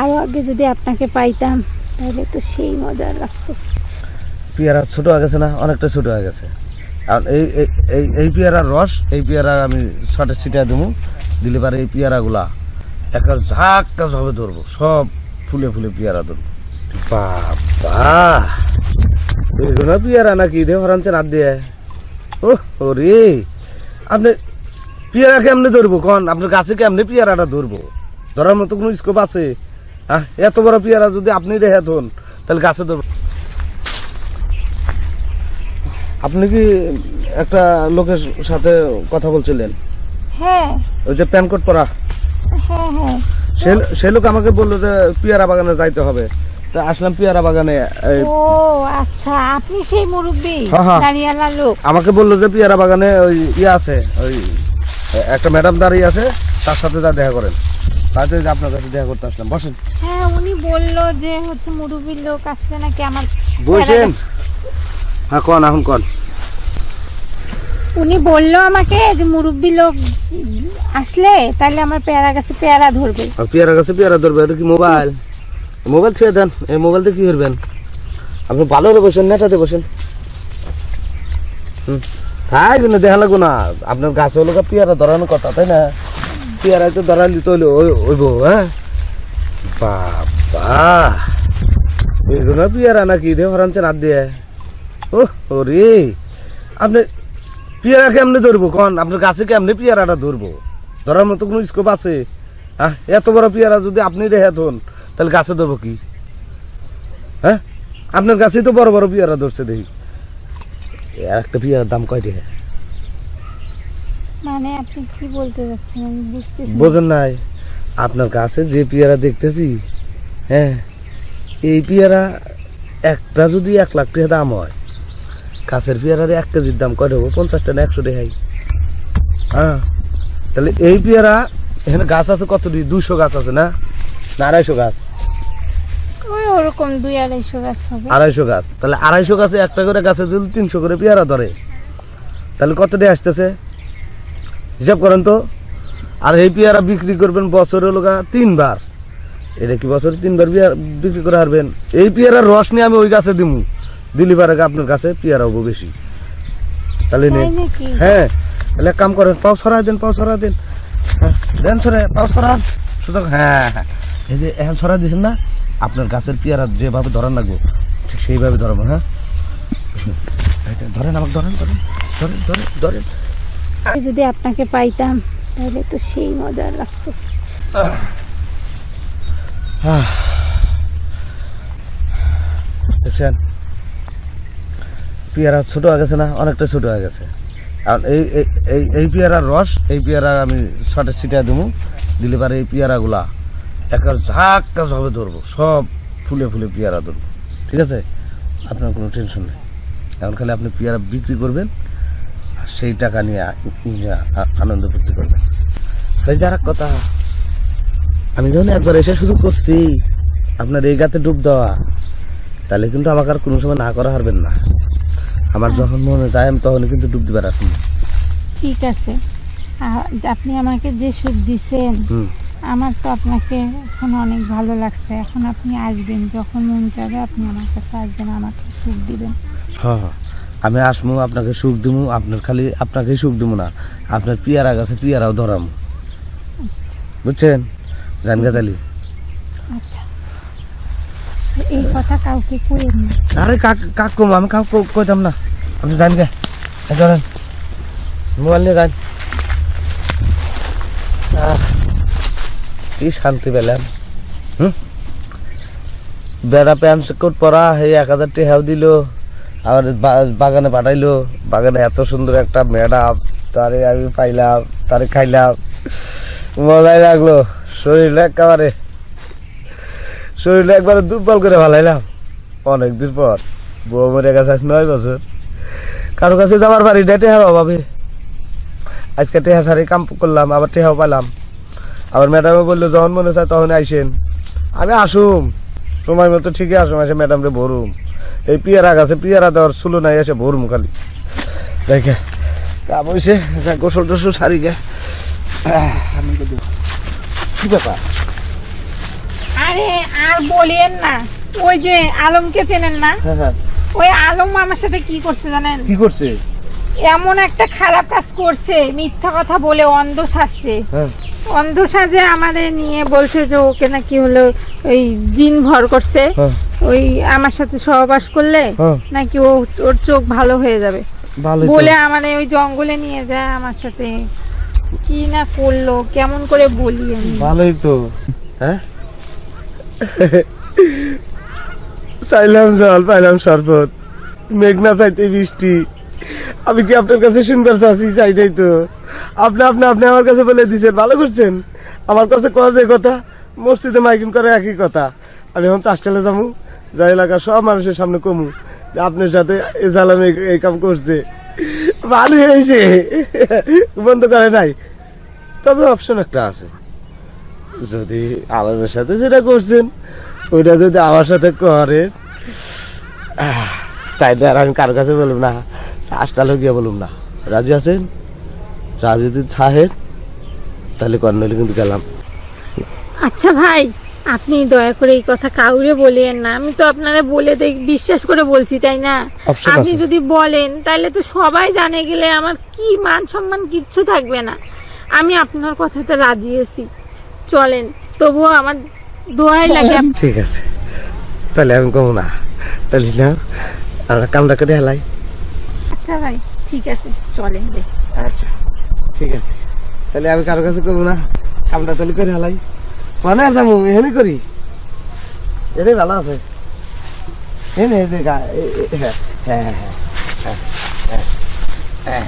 আরও আগে যদি আপনাকে পাইতাম, তাহলে তো সেই মজা লাগতো। পেয়ারা ছোট হয়ে গেছে না, অনেকটা ছোট হয়ে গেছে। আর এই, এই- এই পেয়ারার রস, এই পেয়ারা আমি শটে ছিটিয়ে দেবো দিলে পারে এই পেয়ারাগুলা ঝাক্কাস ভাবে ধরবো, সব ফুলে ফুলে পেয়ারা ধরবো। বাবা! এগুলো পেয়ারা নাকি দে হারানছেন হাত দিয়ে? ও ওরে! আপনি পেয়ারা কেমনে ধরবো কন? আপনার গাছে কেমনে পেয়ারাটা ধরবো? ধরার মতো কোনো স্কোপ আছে? হ্যাঁ এত বড় পেয়ারা যদি আপনি রেহে ধরুন তাহলে গাছে ধরবো। আপনি কি একটা লোকের সাথে কথা বলছিলেন? হ্যাঁ। ওই যে প্যান কোড পরা? হ্যাঁ হ্যাঁ। সে লোক আমাকে বলল যে পিয়ারা বাগানে যাইতে হবে। তা আসলাম পিয়ারা বাগানে ও আচ্ছা আপনি সেই মুরব্বী। দাঁড়িয়ালা লোক। আমাকে বলল যে পিয়ারা বাগানে ওই ইয়ে আছে ওই একটা ম্যাডাম দাঁড়িয়ে আছে তার সাথে যা দেখা করেন। তাতে আপনার কাছে দেখা করতে আসলাম বসেন। হ্যাঁ উনি বলল যে হচ্ছে মুরব্বীর লোক আসলে নাকি আমার বসেন। হ্যাঁ কন এখন কন। উনি বলল আমাকে যে মুরব্বী লোক আসলে তাহলে আমার পেয়ারা গাছে পেয়ারা ধরবে। আর পেয়ারা কাছে পেয়ারা ধরবে এটা কি মোবাইল? মোবাইল ছেড়ে দেন এই মোবাইল দিয়ে কি করবেন আপনি ভালো করে বসেন নেটাতে বসেন। হুম। দেখা লাগবো না। আপনার গাছে হলো পেয়ারা ধরানোর কথা তাই না? পেয়ারা তো ধরালি তো ওইব হ্যাঁ? বাবা। এগুলো পেয়ারা নাকি? দেহ হারানছেন হাত দিয়ে ও ওরে। আপনি পেয়ারা কেমনে ধরবো কন? আপনার গাছে কেমনে পেয়ারাটা ধরবো? ধরার মতো কোনো স্কোপ আছে? হ্যাঁ এত বড় পেয়ারা যদি আপনি রেহে ধন তাহলে গাছে ধরবো কি? হ্যাঁ? আপনার গাছেই তো বড় বড় পেয়ারা ধরছে দেখি। একটা পেয়ারার দাম কয় টাকা মানে আপনি কি বলতে যাচ্ছেন? আমি বুঝতেছি। বোঝেন নাই আপনার কাছে যে পেয়ারা দেখতেছি হ্যাঁ এই পেয়ারা একটা যদি এক লাখ টাকা দাম হয় কাছের পেয়ারার এক কেজির দাম কয় দেবো পঞ্চাশ টাকা একশো টাকাই হ্যাঁ তাহলে এই পেয়ারা এখানে গাছ আছে কত দুশো গাছ আছে না? না আড়াইশো গাছ। ওরকম দুই আড়াইশো গাছ হবে। আড়াইশো গাছ। তাহলে আড়াইশো গাছে একটা করে গাছে যদি তিনশো করে পেয়ারা ধরে তাহলে কত দিয়ে আসতেছে? হিসাব করেন তো। আর এই পেয়ারা বিক্রি করবেন বছরে গা তিনবার। এটা কি বছরে তিনবার পেয়ারা বিক্রি করে হারবেন? এই পেয়ারার রস নিয়ে আমি ওই গাছে দিমু। দিলি পারে আপনার কাছে পেয়ারা হব বেশি। তাহলে নাকি? হ্যাঁ তাহলে কাম করেন পাও সরাই দেন পাও সরাই দেন। হ্যাঁ, দেন সরে পাও সরান সুতরাং হ্যাঁ হ্যাঁ। এই যে এখন সরাই দিয়েছেন না আপনার গাছের পেয়ারা যেভাবে ধরান লাগবো ঠিক সেইভাবে ধরাবো হ্যাঁ? ধরেন আমাকে ধরেন ধরেন ধরেন ধরেন ধরেন। যদি আপনাকে পাইতাম, তাহলে তো সেই মজা লাগতো। দেখছেন? পেয়ারা ছোট হয়ে গেছে না, অনেকটা ছোট হয়ে গেছে। আর এই, এই- এই পেয়ারার রস, এই পেয়ারা আমি শটে ছিটিয়ে দেবো দিলে পারে এই পেয়ারাগুলা একটা ঝাক্কাস ভাবে ধরবো, সব ফুলে ফুলে পেয়ারা ধরবো। ঠিক আছে? আপনার কোনো টেনশন নেই। এখন খালি আপনি পেয়ারা বিক্রি করবেন সেই টাকা নিয়ে আনন্দ ফুর্তি করবেন যারা কথা আমি যখন একবার এসে শুরু করছি আপনার এই গাতে ডুব দেওয়া তাহলে কিন্তু আমাকে আর কোনো সময় না করা হারবেন না। আমার যখন মনে যায় আমি তখন কিন্তু ডুব দিবার আসুন ঠিক আছে। আপনি আমাকে যে সুখ দিছেন আমার তো আপনাকে এখন অনেক ভালো লাগছে। এখন আপনি আসবেন যখন মন চাবে আপনি আমার কাছে আসবেন আমাকে সুখ দিবেন। হ্যাঁ হ্যাঁ। আমি আসমু আপনাকে সুখ দিমু আপনার খালি আপনাকে সুখ দিমু না। আপনার পিয়ারা গাছে পিয়ারাও ধরাম। বুঝছেন? জানগা তালি আচ্ছা। এই কথা কাউকে কইেন আরে কাক কাক কম আমি কাক কইতাম না। আপনি জান গে ধরেন। মোবাইল নিয়ে যান। কি শান্তি পেলাম। হুম? বেড়া প্যান্ট কোট পরা এই এক হাজার টেহাও দিল। আবার বাগানে পাঠাইলো। বাগানে এত সুন্দর একটা ম্যাডাম তারে আমি পাইলাম, তারে খাইলাম। মজাই লাগল। শরীরটা একেবারে, শরীরটা একবারে দুর্বল করে ভালাইলাম অনেকদিন পর। বউ মরে গেছে নয় বছর। কারও কাছে যাবার পারি না টেহা অভাবে। আজকে টেহা সারি কাম করলাম, আবার টেহাও পাইলাম। আবার ম্যাডামে বলল, যখন মনে চায় তখন আইসেন। আমি আসুম। সময় মতো ঠিকই আসুম এসে ম্যাডাম রে ভরুম এই পিয়ারা গাছে পিয়ারা দেওয়ার শুলো নাই এসে ভরুম খালি। দেখে কাম হয়েছে গোসল টোসল সারি গে। তো। কি ব্যাপার? আরে আর না ওই যে আলমকে চেনেন না? হ্যাঁ হ্যাঁ। ওই আলম আমার সাথে কি করছে জানেন? কি করছে? এমন একটা খারাপ কাজ করছে মিথ্যা কথা বলে অন্ধ সাজছে। হ্যাঁ। অন্ধ সাজে আমাদের নিয়ে বলছে যে ওকে নাকি হলো ওই জিন ভর করছে। ওই আমার সাথে সহবাস করলে হ্যাঁ। নাকি ও ওর চোখ ভালো হয়ে যাবে। বলে আমার ওই জঙ্গলে নিয়ে যায় আমার সাথে। কি না করল কেমন করে বলি আমি? ভালোই তো। হ্যাঁ? চাইলাম জল পাইলাম শরবত। মেঘনা চাইতে বৃষ্টি। আমি কি আপনার কাছে শুনবার চাচ্ছি? চাইটাই তো। আপনি আপনি আপনি আমার কাছে বলে দিছেন ভালো করছেন? আমার কাছে কয়া যে কথা মসজিদে মাইকিং করে একই কথা। আমি এখন চাষটালে যাব। যা এলাকার সব মানুষের সামনে কমু। আপনার সাথে এ এই- কাম করছে। ভালো হয়েছে। বন্ধ করে নাই। তবে অপশন একটা আছে। যদি আলমের সাথে যেটা করছেন, ওইটা যদি আমার সাথে করে তাই আর আমি কারও কাছে বলুম না। শ্বাসটা গিয়ে বলুম না। রাজি আছেন? রাজি যদি থাহেন তাহলে কর্নেল কিন্তু গেলাম। আচ্ছা ভাই। আপনি দয়া করে এই কথা কাউরে বলেন না। আমি তো আপনারা বলে দেখ বিশ্বাস করে বলছি তাই না? আপনি যদি বলেন তাহলে তো সবাই জানে গেলে আমার কি মান সম্মান কিচ্ছু থাকবে না। আমি আপনার কথাতে রাজি আছি। চলেন তবুও আমার দোয়াই লাগে। ঠিক আছে। তাহলে আমি কমু না। তাহলে না আমরা কামটা করে হেলাই। আচ্ছা ভাই ঠিক আছে চলেন রে। আচ্ছা ঠিক আছে। তাহলে আমি কারও কাছে করব না। কামটা তাহলে করে হেলাই। মানে আর যাব এখানে করি এটাই ভালো আছে। এনে হ্যাঁ হ্যাঁ হ্যাঁ হ্যাঁ হ্যাঁ